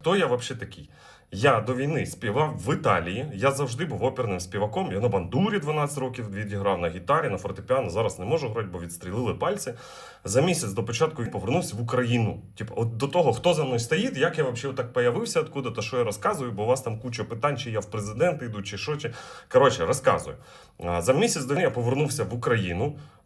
Хто я взагалі такий? Я до війни співав в Італії. Я завжди був оперним співаком. Я на бандурі 12 років відіграв на гітарі, на фортепіано. Зараз не можу грати, бо відстрілили пальці. За місяць до початку повернувся в Україну. Типу, от до того, хто за мною стоїть, як я взагалі так появився, откуда то що я розказую, бо у вас там куча питань, чи я в президенти йду, чи що. Чи... Коротше, розказую. За місяць до війни я повернувся в Україну.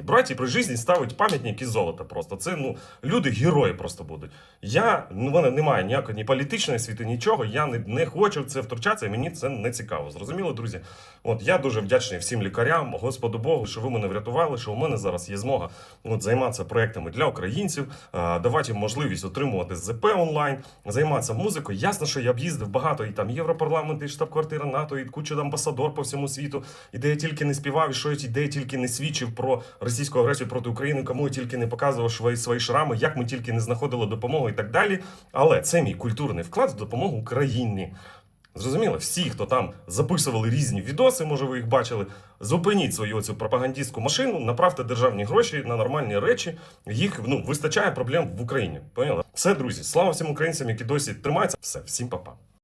Браті при житті ставить пам'ятник із золота. Просто це ну люди герої просто будуть. Я ну, в мене немає ніякої ні політичної світи, нічого. Я не, не хочу в це втручатися, і мені це не цікаво. Зрозуміло, друзі? От я дуже вдячний всім лікарям, Господу Богу, що ви мене врятували, що у мене зараз є змога от, займатися проектами для українців, а, давати їм можливість отримувати ЗП онлайн, займатися музикою. Ясно, що я б їздив багато і там Європарламент, і штаб-квартира НАТО, і куча амбасадор по всьому світу, і де я тільки не співав, і що я я тільки не свідчив про російську агресію проти України, кому я тільки не показував свої, свої шрами, як ми тільки не знаходили допомогу і так далі. Але це мій культурний вклад в допомогу Україні. Зрозуміло, всі, хто там записували різні відоси, може ви їх бачили. Зупиніть свою цю пропагандистську машину, направте державні гроші на нормальні речі. Їх ну вистачає проблем в Україні. Поняли? Все, друзі, слава всім українцям, які досі тримаються. Все, всім па-па.